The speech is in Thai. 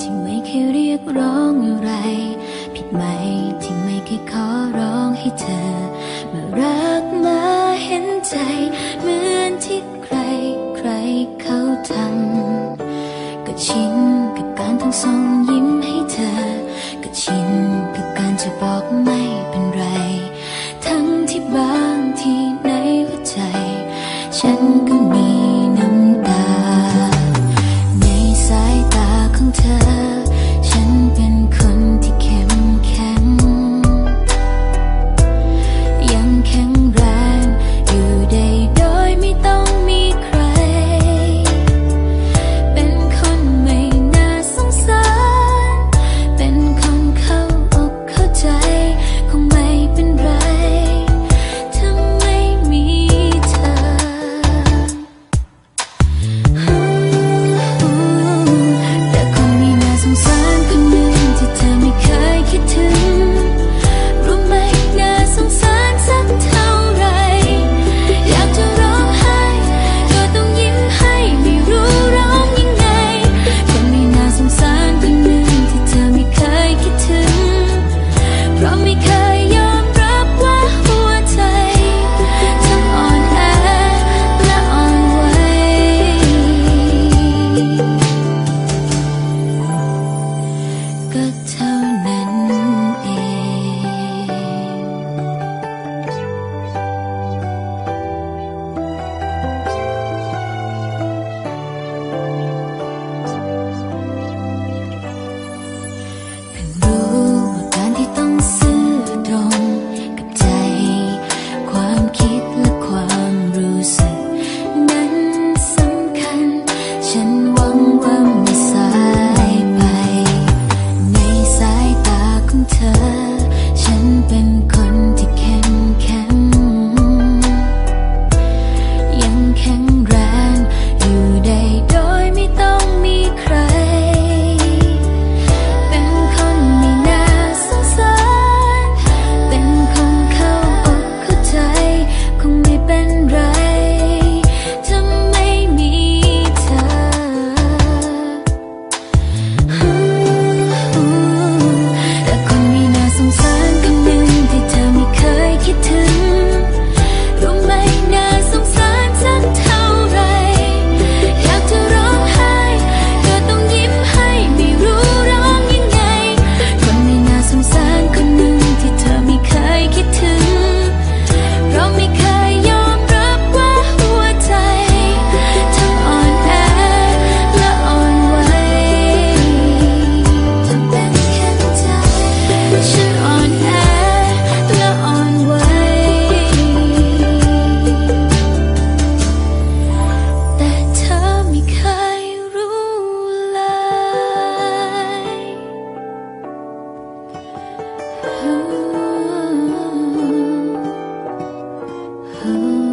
ที่ไม่เคยเรียกร้องอะไร ผิดไหม ที่ไม่เคยขอร้องให้เธอ มารักมาเห็นใจ เหมือนที่ใครใครเขาทำก็ชินกับการทั้งส่งยิ้มให้เธอ ก็ชิน Mm-hmm.